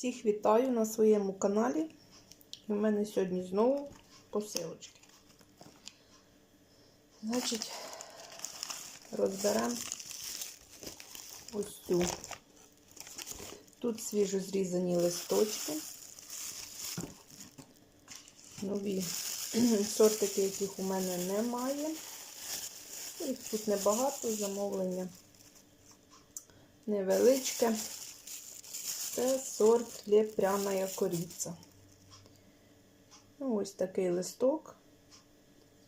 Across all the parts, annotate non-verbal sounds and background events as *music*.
Всіх вітаю на своєму каналі. І в мене сьогодні знову посилочки. Значить, розберемо ось цю. Тут свіжо зрізані листочки. Нові *clears throat* сортики, яких у мене немає. Їх тут небагато, замовлення невеличке. Це сорт лепряна кориця. Ну, ось такий листок,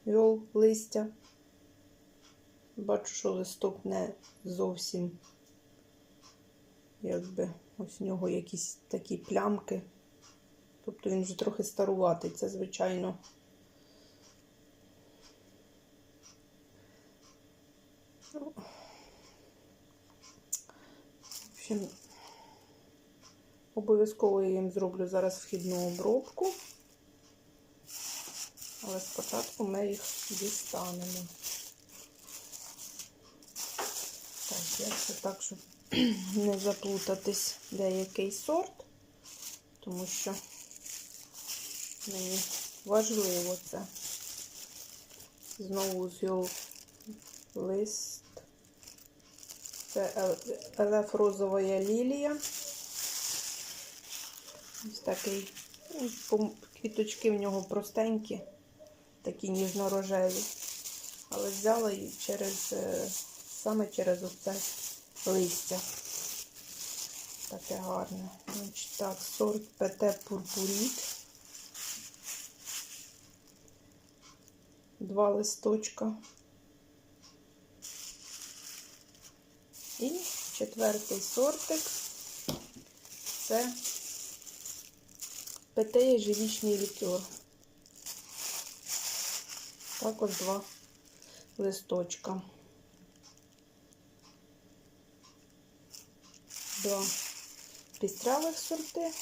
віол листя. Бачу, що листок не зовсім, якби, ось у нього якісь такі плямки. Тобто він вже трохи старуватий. Це, звичайно, ну, в общем, Обов'язково я їм зроблю зараз вхідну обробку, але спочатку ми їх дістанемо. Так, я це так, щоб *clears throat* не заплутатись деякий сорт, тому що мені важливо це. Знову зйол лист. Це ЛФ розова лілія. Ось такий. Квіточки в нього простенькі, такі ніжно-рожеві. Але взяла її через, саме через оце листя. Таке гарне. Значить, так, сорт ПТ Пурпуріт. Два листочка. І четвертий сортик це Петеє живічний лікер. Також два листочка. Два пістрявих сорти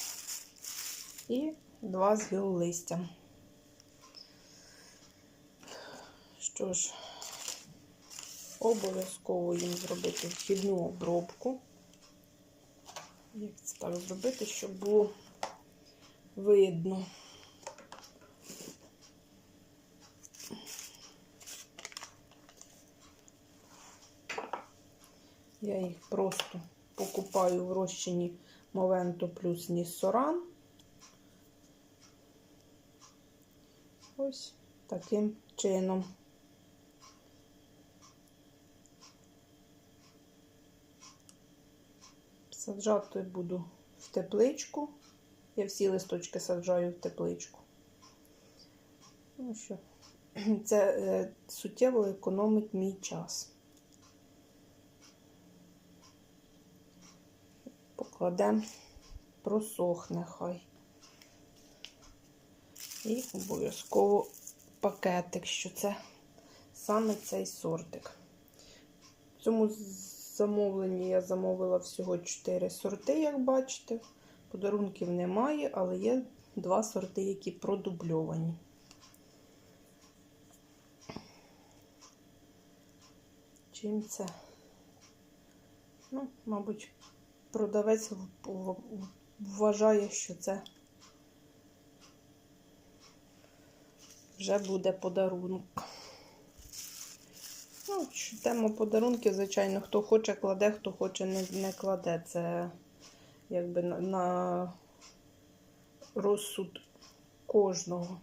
і два з листя. Що ж, обов'язково їм зробити вхідну обробку. Як це так зробити, щоб було видно. Я їх просто покупаю в розчині Мовенто плюс Ніссоран. Ось таким чином. Саджати буду в тепличку. Я всі листочки саджаю в тепличку. Ну що, *clears throat* це е, суттєво економить мій час. Покладемо, просохне хай. І обов'язково пакетик, що це саме цей сортик. В цьому замовленні я замовила всього 4 сорти, як бачите. Подарунків немає, але є два сорти, які продубльовані. Чим це? Ну, мабуть, продавець вважає, що це вже буде подарунок. Ну, тему подарунків, звичайно, хто хоче кладе, хто хоче не, не кладе. Це якби на, на розсуд кожного.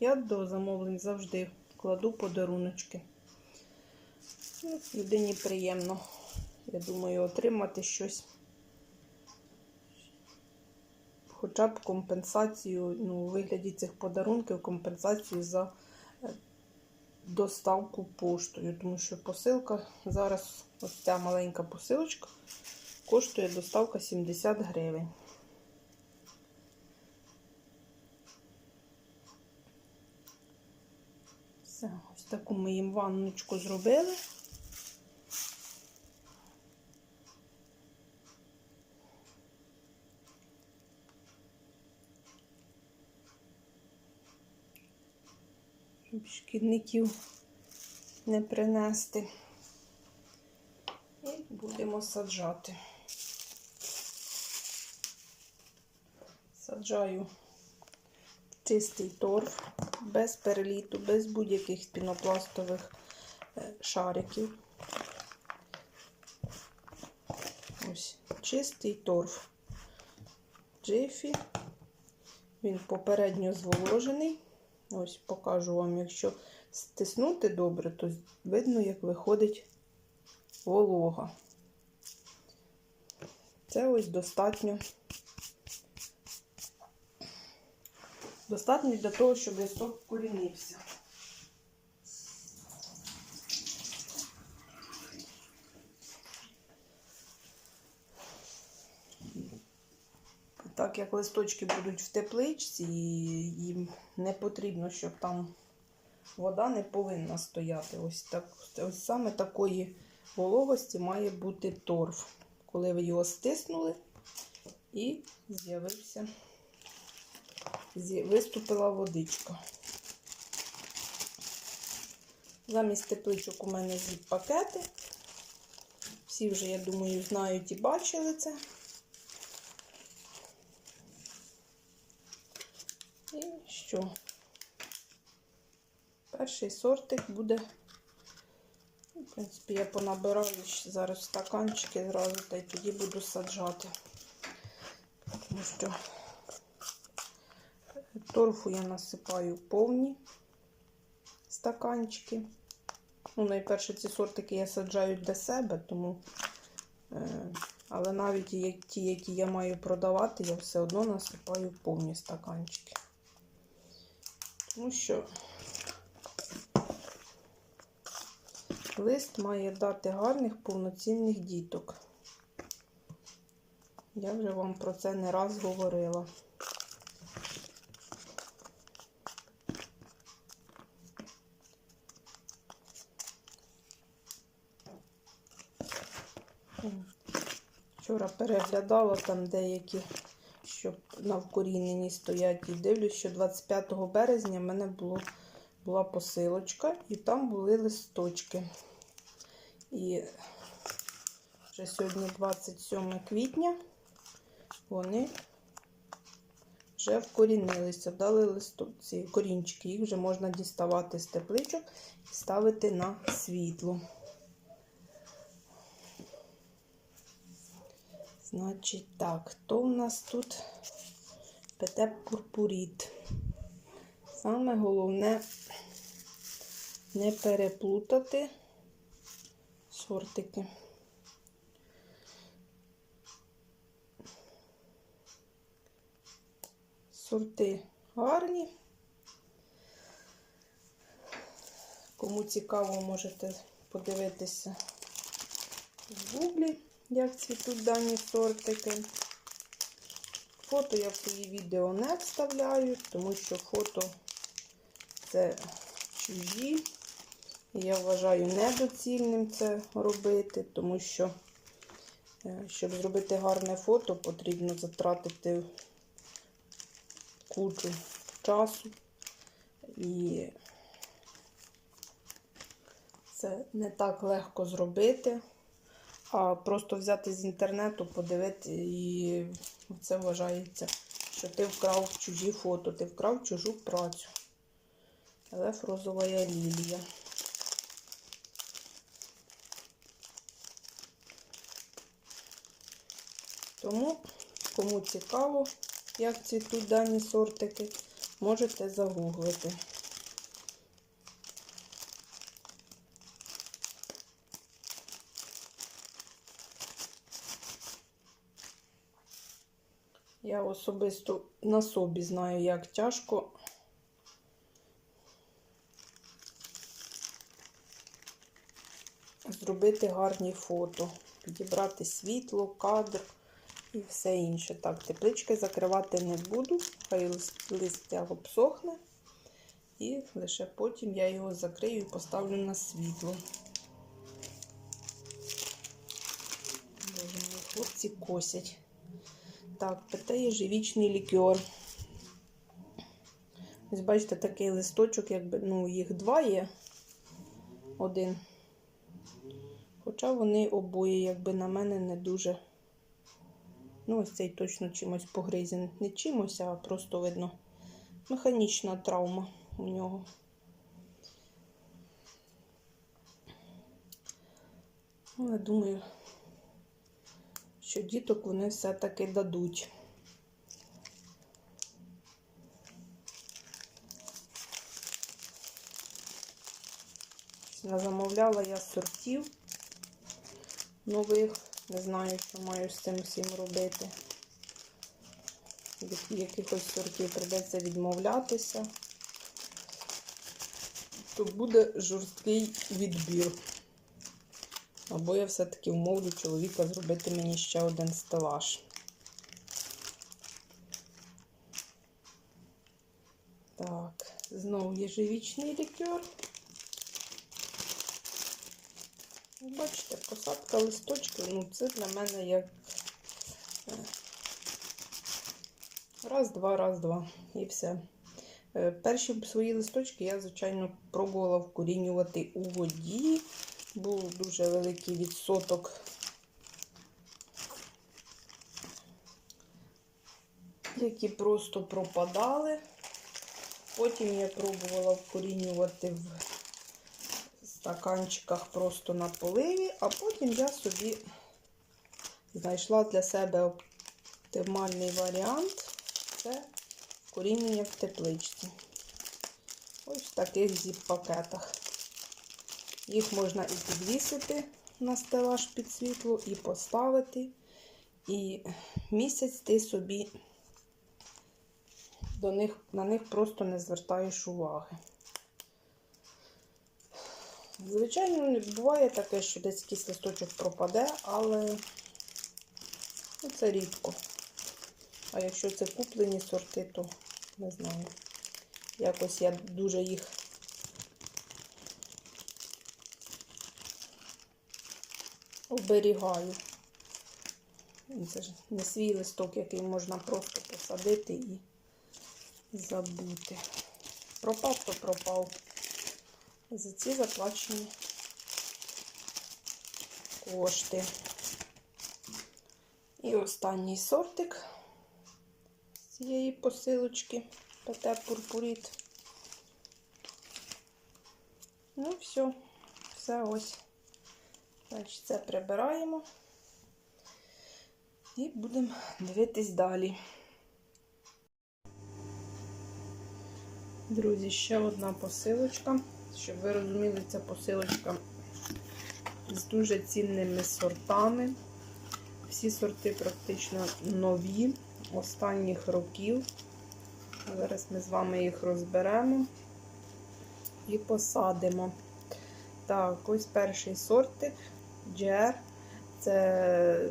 Я до замовлень завжди кладу подаруночки. Ну, Людині приємно, я думаю, отримати щось. Хоча б компенсацію, ну, у вигляді цих подарунків, компенсацію за е, доставку поштою. Тому що посилка зараз, ось ця маленька посилочка, коштує доставка 70 гривень. Все, ось таку ми їм ванночку зробили. Щоб шкідників не принести і будемо саджати. Саджаю чистий торф, без переліту, без будь-яких пінопластових е, шариків. Ось чистий торф. Джифі. Він попередньо зволожений. Ось покажу вам, якщо стиснути добре, то видно, як виходить волога. Це ось достатньо. Достатньо для того, щоб листок вкорінився. Так як листочки будуть в тепличці, їм не потрібно, щоб там вода не повинна стояти. Ось так, ось саме такої вологості має бути торф. Коли ви його стиснули і з'явився, з'я- виступила водичка. Замість тепличок у мене зіп пакети. Всі вже, я думаю, знають і бачили це. І що? Перший сортик буде. В принципі, я понабираю зараз стаканчики зразу та й тоді буду саджати. Тому що торфу я насипаю повні стаканчики. Ну, найперше ці сортики я саджаю для себе, тому. Е, але навіть ті, які я маю продавати, я все одно насипаю повні стаканчики. Тому що лист має дати гарних повноцінних діток. Я вже вам про це не раз говорила. Вчора переглядала там деякі, що на вкоріненні стоять, і дивлюсь, що 25 березня в мене було, була посилочка, і там були листочки. І вже сьогодні 27 квітня, вони вже вкорінилися, дали листок, ці корінчики, їх вже можна діставати з тепличок і ставити на світло. Значить, так, хто в нас тут пете пурпуріт? Саме головне не переплутати сортики. Сорти гарні. Кому цікаво, можете подивитися в гуглі як цвітуть дані сортики. Фото я в свої відео не вставляю, тому що фото це чужі. Я вважаю недоцільним це робити, тому що, е, щоб зробити гарне фото, потрібно затратити кучу часу. І це не так легко зробити а просто взяти з інтернету, подивити, і це вважається, що ти вкрав чужі фото, ти вкрав чужу працю. Лев розова лілія. Тому, кому цікаво, як цвітуть дані сортики, можете загуглити. Я особисто на собі знаю, як тяжко зробити гарні фото, підібрати світло, кадр і все інше. Так, теплички закривати не буду, хай листя обсохне, і лише потім я його закрию і поставлю на світло. Боже хлопці косять. Так, питає єжевічний лікер. Ось бачите, такий листочок, якби, ну, їх два є. Один. Хоча вони обоє, якби на мене, не дуже Ну, ось цей точно чимось погризен. Не чимось, а просто видно. Механічна травма у нього. Але думаю, що діток вони все-таки дадуть. Замовляла я сортів нових. Не знаю, що маю з цим всім робити. Від якихось сортів прийдеться відмовлятися. То буде жорсткий відбір. Або я все-таки вмовлю чоловіка зробити мені ще один стелаж. Так, знову єжевічний лікер. Бачите, посадка листочків, ну це для мене як е, раз, два, раз, два і все. Е, Перші свої листочки я, звичайно, пробувала вкорінювати у воді. Був дуже великий відсоток. Які просто пропадали. Потім я пробувала вкорінювати в стаканчиках просто на поливі, а потім я собі знайшла для себе оптимальний варіант це коріння в тепличці. Ось в таких зіп-пакетах. Їх можна і підвісити на стелаж під світло, і поставити. І місяць ти собі до них, на них просто не звертаєш уваги. Звичайно, буває таке, що десь якийсь листочок пропаде, але ну, це рідко. А якщо це куплені сорти, то не знаю. Якось я дуже їх оберігаю. Це ж не свій листок, який можна просто посадити і забути. Пропав, то пропав за ці заплачені кошти. І останній сортик з цієї посилочки ПТ Пурпуріт. Ну, все, все ось. Значить, це прибираємо і будемо дивитись далі. Друзі, ще одна посилочка. Щоб ви розуміли, ця посилочка з дуже цінними сортами. Всі сорти практично нові, останніх років. Зараз ми з вами їх розберемо і посадимо. Так, ось перший сортик GR. Це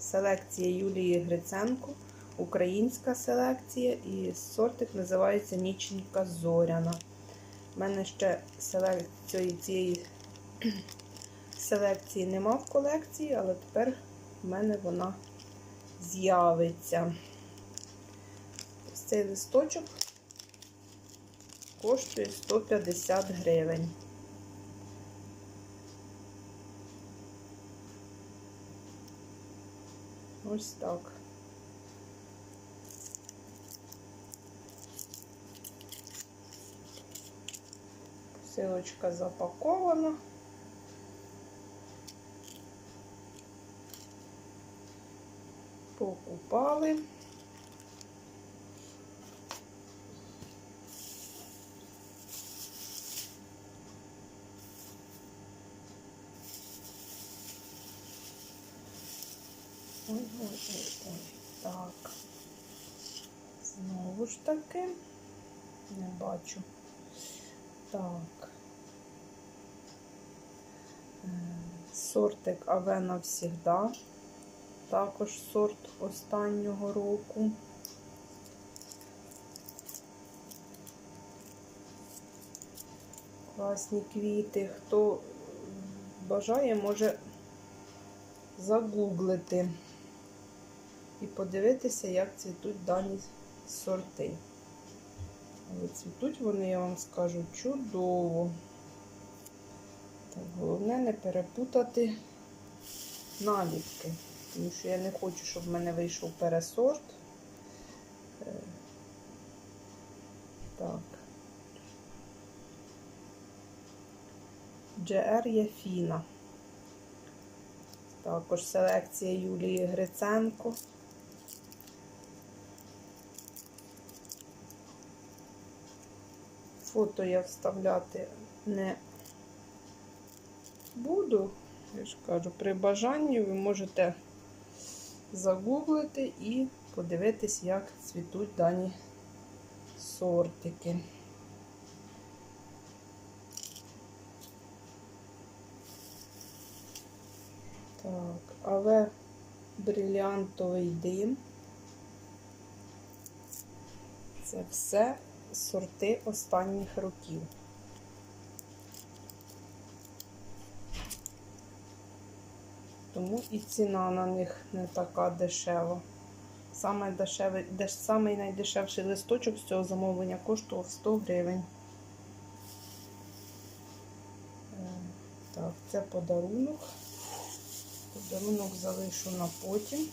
селекція Юлії Гриценко, українська селекція, і сортик називається Ніченька Зоряна. У мене ще селекції цієї *clears throat* селекції нема в колекції, але тепер в мене вона з'явиться. Цей листочок коштує 150 гривень. Ось так. Посилочка запакована. Покупали. Ой-ой-ой-ой. Так. Знову ж таки. Не бачу. Так. Е, Сортик Авена всігда. Також сорт останнього року. Класні квіти. Хто бажає, може загуглити і подивитися, як цвітуть дані сорти. Але цвітуть вони, я вам скажу, чудово. Так, головне не перепутати наліпки. Тому що я не хочу, щоб в мене вийшов пересорт. Е, Так. GR Яфіна. Також селекція Юлії Гриценко. Фото я вставляти не буду. Я ж кажу, при бажанні ви можете загуглити і подивитись, як цвітуть дані сортики. Так, але бриліантовий дим. Це все сорти останніх років. Тому і ціна на них не така дешева. Саме дешевий, деш, самий найдешевший листочок з цього замовлення коштував 100 гривень. Е, Так, це подарунок. Подарунок залишу на потім.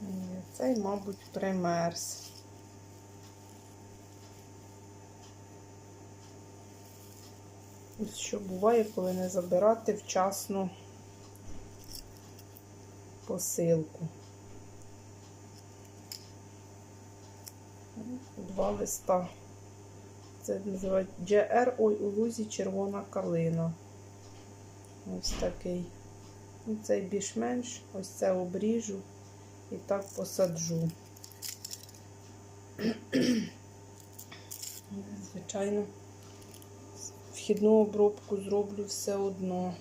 Ні, Цей, мабуть, примерз. Ось що буває, коли не забирати вчасно посилку. Два листа. Це називають GR Ой у лузі червона калина. Ось такий. Ну, Цей більш-менш, ось це обріжу і так посаджу. Звичайно, вхідну обробку зроблю все одно.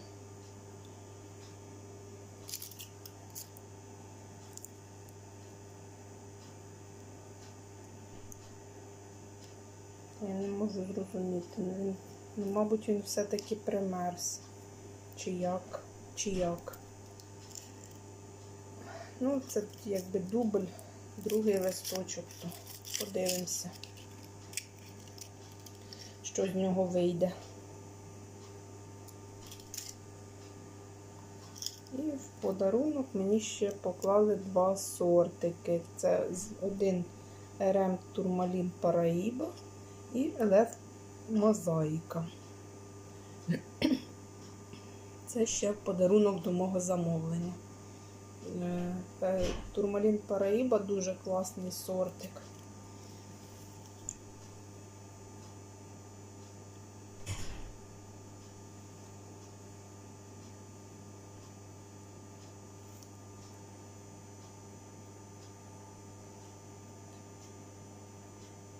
Я не можу зрозуміти. ну, ну, мабуть, він все-таки примерз. Чи як, чи як. Ну, це якби дубль, другий листочок, то подивимося, що з нього вийде. І в подарунок мені ще поклали два сортики. Це один РМ Турмалін Параїба і ЛФ Мозаїка. Це ще подарунок до мого замовлення. Е, Турмалін Параїба дуже класний сортик.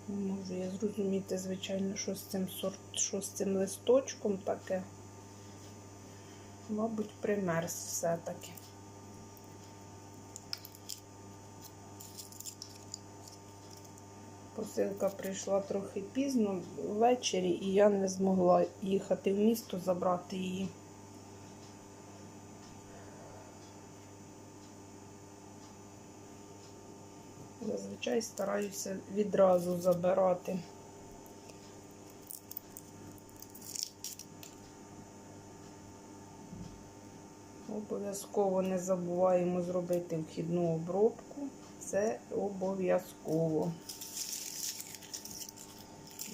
Можу я зрозуміти, звичайно, що з цим сорт, що з цим листочком таке. Мабуть, примерз все-таки. Посилка прийшла трохи пізно ввечері, і я не змогла їхати в місто забрати її. Зазвичай стараюся відразу забирати. Обов'язково не забуваємо зробити вхідну обробку. Це обов'язково.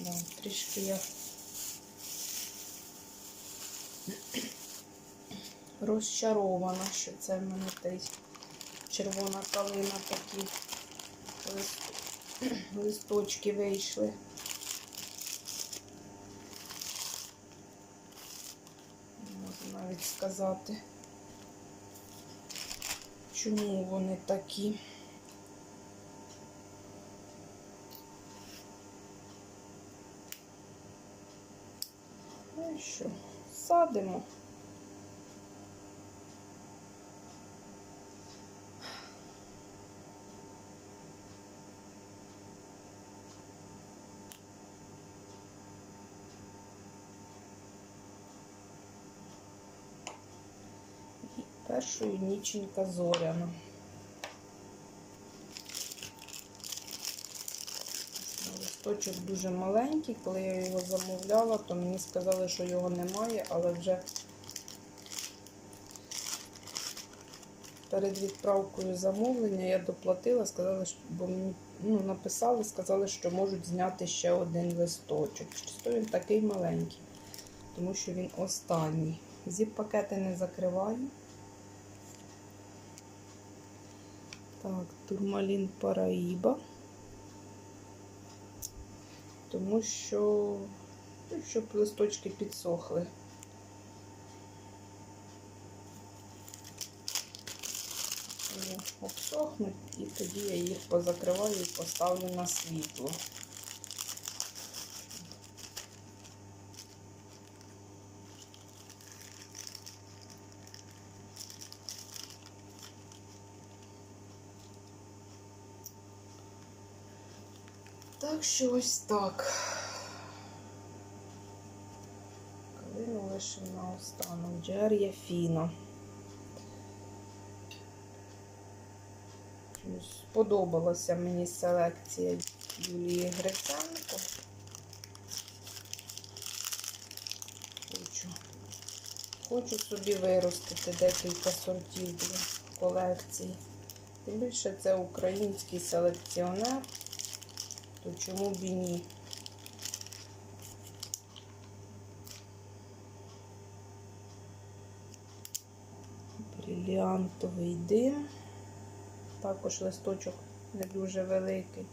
Да, трішки я розчарована, що це в мене той червона калина такі листочки вийшли. Можу навіть сказати, чому вони такі. Ну і що, садимо. Першою ніченька зоряна. Листочок дуже маленький. Коли я його замовляла, то мені сказали, що його немає, але вже перед відправкою замовлення я доплатила, сказали, що, бо мені ну, написали, сказали, що можуть зняти ще один листочок. Чисто він такий маленький, тому що він останній. Зіп-пакети не закриваю. Так, турмалін Параїба. Тому що, щоб листочки підсохли. Обсохнуть і тоді я їх позакриваю і поставлю на світло. Так що ось так. Калину лише на останок. Джерія Фіна. Сподобалася мені селекція Юлії Гриценко. Хочу, хочу собі виростити декілька сортів для колекції. Тим більше це український селекціонер, то чому б і ні? Бріліантовий дим. Також листочок не дуже великий.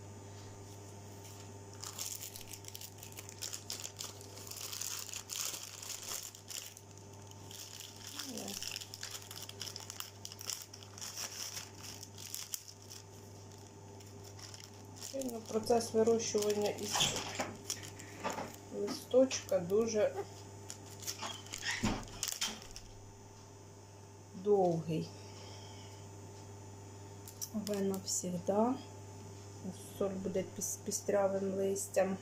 Є. Сильно процес вирощування із листочка дуже довгий. Вена всегда. Соль буде з пістрявим листям.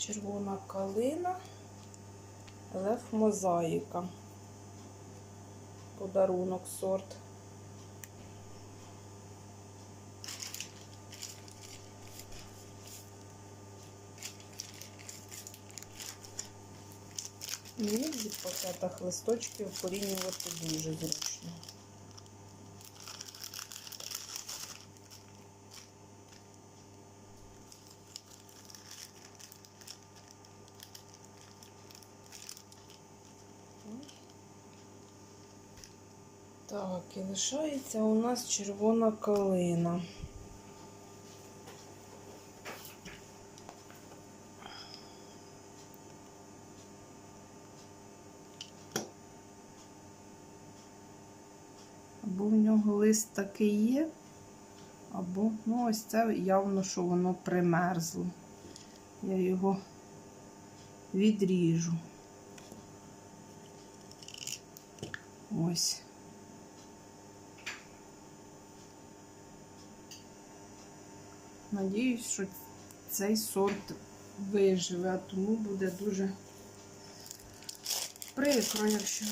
Червона калина, лев мозаїка. Подарунок сорт. Мені в пакетах листочків порівнювати дуже зручно. Так, і лишається у нас червона калина. Або в нього лист такий є, або, ну, ось це явно, що воно примерзло. Я його відріжу. Ось. Надіюсь, що цей сорт виживе, а тому буде дуже прикро, якщо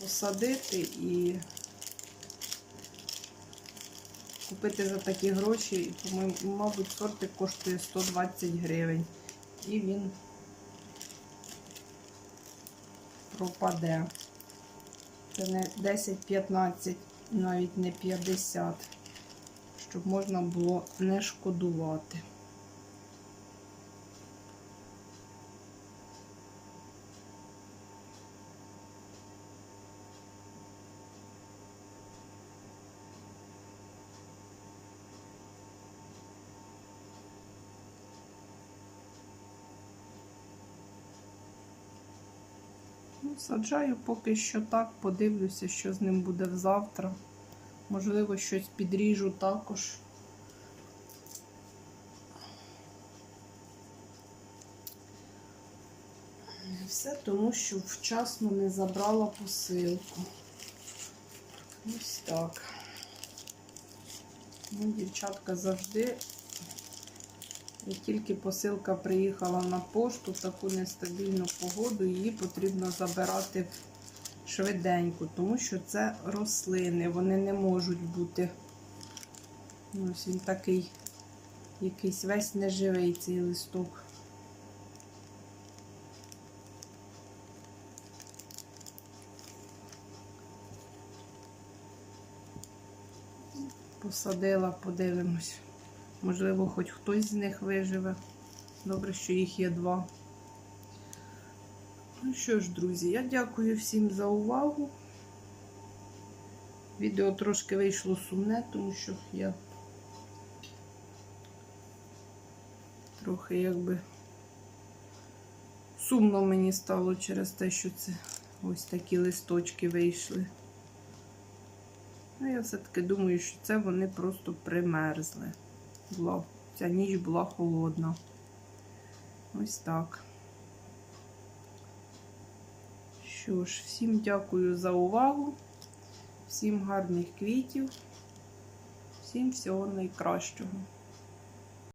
посадити і купити за такі гроші, по-моєму, мабуть, сортик коштує 120 гривень. І він пропаде. Це не 10-15, навіть не 50 щоб можна було не шкодувати. Ну, Саджаю поки що так, подивлюся, що з ним буде завтра. Можливо, щось підріжу також. Все тому, що вчасно не забрала посилку. Ось так. Ну, дівчатка завжди, як тільки посилка приїхала на пошту таку нестабільну погоду, її потрібно забирати швиденько, тому що це рослини, вони не можуть бути. Ось він такий якийсь весь неживий цей листок. Посадила, подивимось. Можливо, хоч хтось з них виживе. Добре, що їх є два. Ну що ж, друзі, я дякую всім за увагу. Відео трошки вийшло сумне, тому що я трохи якби сумно мені стало через те, що це ось такі листочки вийшли. Ну, я все-таки думаю, що це вони просто примерзли. Була, ця ніч була холодна. Ось так. Що ж, всім дякую за увагу, всім гарних квітів, всім всього найкращого.